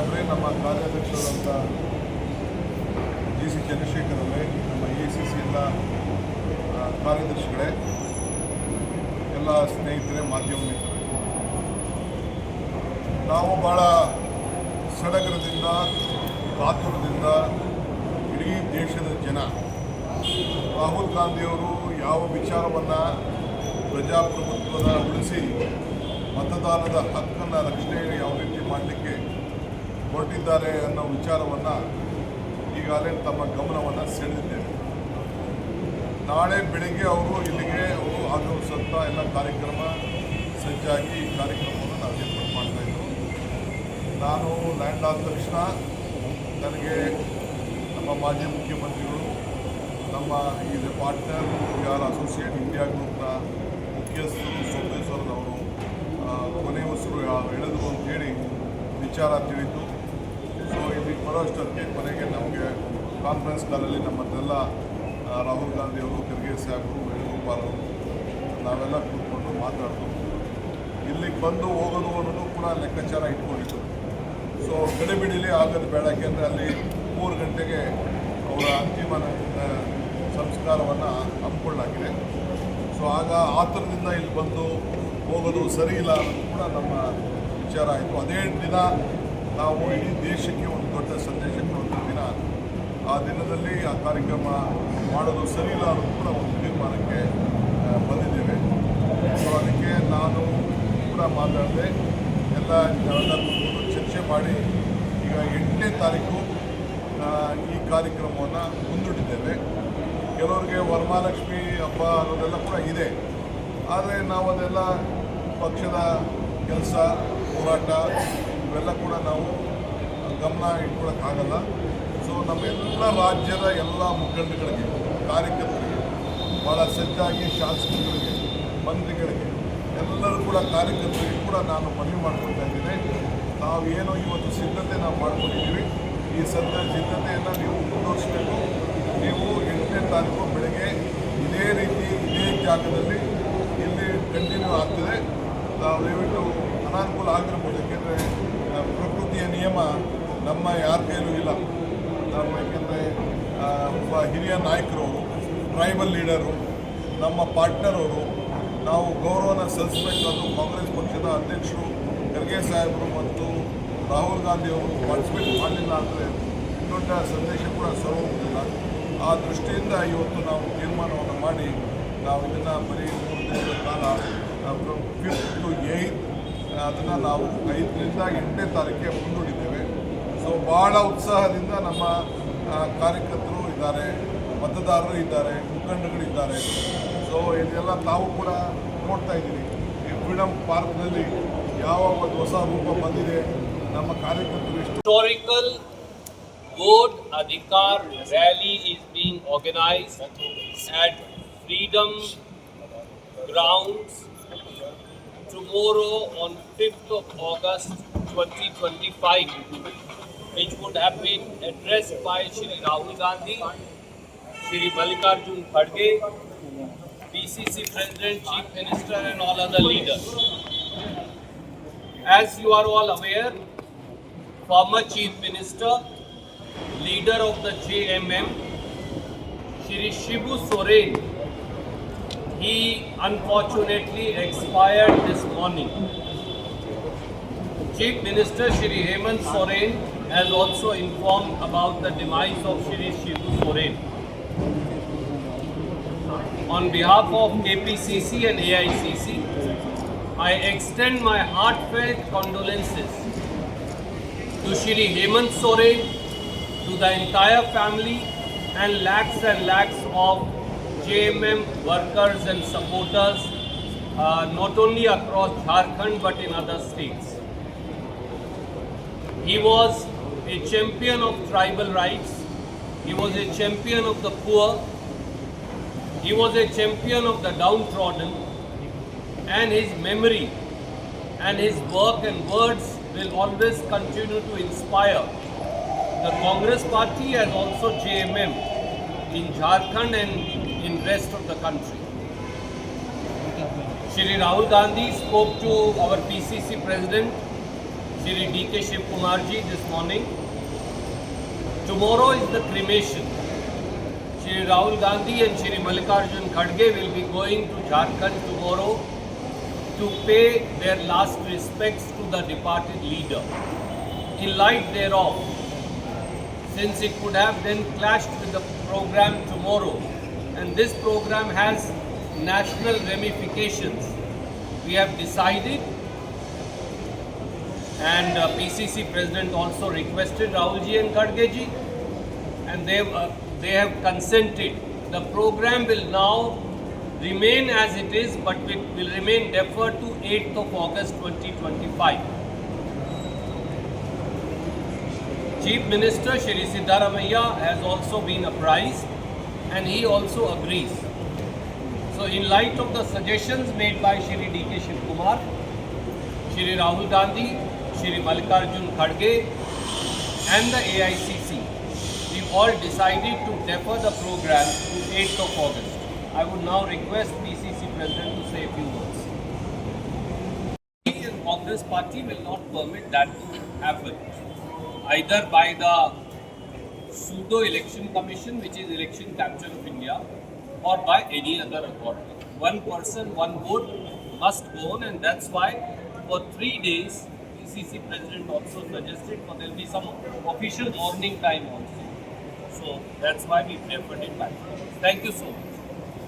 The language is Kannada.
ಸಾಹೇಬ್ರೆ ನಮ್ಮ ಕಾರ್ಯಾಧ್ಯಕ್ಷರಾದಂಥ ಜಿ ಸಿ ಚಂದ್ರಶೇಖರ್ ಅವರೇ, ನಮ್ಮ ಎ ಸಿ ಸಿ ಎಲ್ಲ ಕಾರ್ಯದರ್ಶಿಗಳೇ, ಎಲ್ಲ ಸ್ನೇಹಿತರೆ, ಮಾಧ್ಯಮ ಮಿತ್ರರೇ. ನಾವು ಭಾಳ ಸಡಗರದಿಂದ, ಕಾತುರದಿಂದ ಇಡೀ ದೇಶದ ಜನ, ರಾಹುಲ್ ಗಾಂಧಿಯವರು ಯಾವ ವಿಚಾರವನ್ನು ಪ್ರಜಾಪ್ರಭುತ್ವದ ಉಳಿಸಿ ಮತದಾನದ ಹಕ್ಕನ್ನು ರಕ್ಷಣೆ ಯಾವ ರೀತಿ ಮಾಡಲಿಕ್ಕೆ ಹೊರಟಿದ್ದಾರೆ ಅನ್ನೋ ವಿಚಾರವನ್ನು ಈಗಾಗಲೇ ತಮ್ಮ ಗಮನವನ್ನು ಸೆಳೆದಿದ್ದೇವೆ. ನಾಳೆ ಬೆಳಿಗ್ಗೆ ಅವರು ಇಲ್ಲಿಗೆ ಅವರು ಆಗಮಿಸುವಂಥ ಎಲ್ಲ ಕಾರ್ಯಕ್ರಮ ಸಜ್ಜಾಗಿ ಈ ಕಾರ್ಯಕ್ರಮವನ್ನು ನಾವು ಏರ್ಪಾಡು ಮಾಡ್ತಾ ಇದ್ದೆವು ನಾನು ಲ್ಯಾಂಡ್ ಆದ ತಕ್ಷಣ ನನಗೆ ನಮ್ಮ ಮಾಜಿ ಮುಖ್ಯಮಂತ್ರಿಗಳು, ನಮ್ಮ ಈ ಪಾರ್ಟ್ನರ್ ಯಾರ ಅಸೋಸಿಯೇಟ್ ಇಂಡಿಯಾ ಗ್ರೂಪ್ನ ಮುಖ್ಯಸ್ಥರು ಸೋಮೇಶ್ವರದವರು ಕೊನೆ ಹೆಸರು ಹೇಳಿದ್ರು ಅಂತೇಳಿ ವಿಚಾರ ತಿಳಿತು ಬರೋಷ್ಟೊತ್ತಿಗೆ ಕೊನೆಗೆ ನಮಗೆ ಕಾನ್ಫರೆನ್ಸ್ ಕಾಲಲ್ಲಿ ನಮ್ಮನ್ನೆಲ್ಲ ರಾಹುಲ್ ರಾಹುಲ್ ಗಾಂಧಿಯವರು ಖರ್ಗೆ ಸಾಹೇಬರು ವೇಣುಗೋಪಾಲ್ ಅವರು ನಾವೆಲ್ಲ ಕೂತ್ಕೊಂಡು ಮಾತಾಡೋದು ಇಲ್ಲಿಗೆ ಬಂದು ಹೋಗೋದು ಅನ್ನೋದು ಕೂಡ ಲೆಕ್ಕಾಚಾರ ಇಟ್ಕೊಂಡಿತ್ತು. ಸೊ ಗಡಿಬಿಡಿಲಿ ಆಗೋದು ಬೇಡ ಯಾಕೆಂದರೆ ಅಲ್ಲಿ ಮೂರು ಗಂಟೆಗೆ ಅವರ ಅಂತಿಮ ಆ, ಸಂಸ್ಕಾರವನ್ನು ಹಮ್ಮಿಕೊಳ್ಳಾಗಿದೆ ಸೊ ಆಗ ಆತರದಿಂದ ಇಲ್ಲಿ ಬಂದು ಹೋಗೋದು ಸರಿ ಇಲ್ಲ ಅನ್ನೋದು ಕೂಡ ನಮ್ಮ ವಿಚಾರ ಆಯಿತು. ಅದೇ ದಿನ ನಾವು ಇಡೀ ದೇಶಕ್ಕೆ ಒಂದು ದೊಡ್ಡ ಸಂದೇಶ ಕೊಡುವಂಥ ದಿನ. ಆ ದಿನದಲ್ಲಿ ಆ ಕಾರ್ಯಕ್ರಮ ಮಾಡೋದು ಸರಿ ಇಲ್ಲ ಅನ್ನೋದು ಕೂಡ ಒಂದು ತೀರ್ಮಾನಕ್ಕೆ ಬಂದಿದ್ದೇವೆ. ಸೊ ಅದಕ್ಕೆ ನಾನು ಕೂಡ ಮಾತಾಡಿದೆ. ಎಲ್ಲ ಜನರನ್ನು ಚರ್ಚೆ ಮಾಡಿ ಈಗ ಎಂಟನೇ ತಾರೀಕು ಈ ಕಾರ್ಯಕ್ರಮವನ್ನು ಮುಂದೂಡಿದ್ದೇವೆ. ಕೆಲವರಿಗೆ ವರಮಹಾಲಕ್ಷ್ಮಿ ಹಬ್ಬ ಅನ್ನೋದೆಲ್ಲ ಕೂಡ ಇದೆ. ಆದರೆ ನಾವು ಅದೆಲ್ಲ ಪಕ್ಷದ ಕೆಲಸ, ಹೋರಾಟ ಇವೆಲ್ಲ ಕೂಡ ನಾವು ಗಮನ ಇಟ್ಕೊಳ್ಳೋಕ್ಕಾಗಲ್ಲ ಸೊ ನಮ್ಮೆಲ್ಲ ರಾಜ್ಯದ ಎಲ್ಲ ಮುಖಂಡಗಳಿಗೆ, ಕಾರ್ಯಕರ್ತರಿಗೆ ಭಾಳ ಸಜ್ಜಾಗಿ ಶಾಸಕರಿಗೆ ಮಂತ್ರಿಗಳಿಗೆ, ಎಲ್ಲರೂ ಕೂಡ ಕಾರ್ಯಕರ್ತರಿಗೆ ಕೂಡ ನಾನು ಮನವಿ ಮಾಡ್ಕೊಳ್ತಾ ಇದ್ದೀನಿ. ನಾವು ಏನೋ ಇವತ್ತು ಸಿದ್ಧತೆ ನಾವು ಮಾಡ್ಕೊಂಡಿದ್ದೀವಿ. ಈ ಸದ್ದ ಸಿದ್ಧತೆಯನ್ನು ನೀವು ಮುಂದುವರಿಸಬೇಕು. ನೀವು ಎಂಟನೇ ತಾರೀಕು ಬೆಳಗ್ಗೆ ಇದೇ ರೀತಿ, ಇದೇ ಜಾಗದಲ್ಲಿ ಇಲ್ಲಿ ಕಂಟಿನ್ಯೂ ಆಗ್ತದೆ. ನಾವು ದಯವಿಟ್ಟು ಅನಾನುಕೂಲ ಆಗಿರ್ಬೋದು ಯಾಕೆಂದರೆ ಪ್ರಕೃತಿಯ ನಿಯಮ ನಮ್ಮ ಯಾರ ಕೈಲೂ ಇಲ್ಲ. ನಮ್ಮ ಯಾಕೆಂದರೆ ಒಬ್ಬ ಹಿರಿಯ ನಾಯಕರು ಅವರು ಟ್ರೈಬಲ್ ಲೀಡರು, ನಮ್ಮ ಪಾರ್ಟ್ನರ್ ಅವರು ನಾವು ಗೌರವನ ಸಲ್ಲಿಸಬೇಕಾದ್ರು ಕಾಂಗ್ರೆಸ್ ಪಕ್ಷದ ಅಧ್ಯಕ್ಷರು, ಖರ್ಗೆ ಸಾಹೇಬರು ಮತ್ತು ರಾಹುಲ್ ಗಾಂಧಿ ಅವರು ಪಾರ್ಟಿಸಿಪೇಟ್ ಮಾಡಲಿಲ್ಲ ಅಂದರೆ ದೊಡ್ಡ ಸಂದೇಶ ಕೂಡ ಸರೋಗುವುದಿಲ್ಲ ಆ ದೃಷ್ಟಿಯಿಂದ ಇವತ್ತು ನಾವು ತೀರ್ಮಾನವನ್ನು ಮಾಡಿ, ನಾವು ಇದನ್ನು ಬರೀ ಮೂರು ದಿನಗಳ ಕಾಲ ಫಿಫ್ತ್ ಟು ಏಯ್ತ್ ಅದನ್ನು ನಾವು ಐದರಿಂದ ಎಂಟನೇ ತಾರೀಕಿಗೆ ಮುಂದೂಡಿದ್ದೇವೆ. ಸೊ ಭಾಳ ಉತ್ಸಾಹದಿಂದ ನಮ್ಮ ಕಾರ್ಯಕರ್ತರು ಇದ್ದಾರೆ, ಮತದಾರರು ಇದ್ದಾರೆ ಮುಖಂಡಗಳಿದ್ದಾರೆ ಸೊ ಇದೆಲ್ಲ ತಾವು ಕೂಡ ನೋಡ್ತಾ ಇದ್ದೀರಿ ಈ ಫ್ರೀಡಮ್ ಪಾರ್ಕ್ನಲ್ಲಿ ಯಾವ ಒಂದು ಹೊಸ ರೂಪ ಬಂದಿದೆ, ನಮ್ಮ ಕಾರ್ಯಕರ್ತರು ಎಷ್ಟು ಗೋಡ್ Adhikar rally is being organized at Freedom Grounds. Tomorrow on 5th of August 2025, which would have been addressed by Shri Rahul Gandhi, Shri Mallikarjun Kharge, PCC President, Chief Minister, and all other leaders. As you are all aware, former Chief Minister, leader of the JMM, Shri Shibu Soren, he unfortunately expired this morning. Chief Minister Shri Hemant Soren has also informed about the demise of Shri Shibu Soren. On behalf of KPCC and AICC, I extend my heartfelt condolences to Shri Hemant Soren, to the entire family, and lakhs and lakhs of JMM workers and supporters, uh, not only across Jharkhand but in other states. He was a champion of tribal rights, he was a champion of the poor, he was a champion of the downtrodden, and his memory and his work and words will always continue to inspire. The Congress party and also JMM in Jharkhand and rest of the country. Shri Rahul Gandhi spoke to our PCC president Shri D.K. Shiv Kumarji this morning. Tomorrow is the cremation. Shri Rahul Gandhi and Shri Mallikarjun Kharge will be going to Jharkhand tomorrow to pay their last respects to the departed leader. In light thereof, since it could have then clashed with the program tomorrow, and this program has national ramifications, we have decided and uh, PCC president also requested Rahulji and Gadgeji and they, uh, they have consented. The program will now remain as it is but it will remain deferred to 8th of August 2025. Chief Minister Shri Siddharamaiah has also been apprised and he also agrees. So in light of the suggestions made by Shri D.K. Shiv Kumar, Shri Rahul Gandhi, Shri Malikarjun Kharge and the AICC, we all decided to defer the program to 8th of August. I would now request PCC President to say a few words. In Congress party will not permit that to happen, either by the pseudo election commission, which is Election Council of India, or by any other authority. One person, one vote must go on, and that's why for three days, PCC president also suggested for there will be some official morning time also. So that's why we preferred it back. Thank you so much.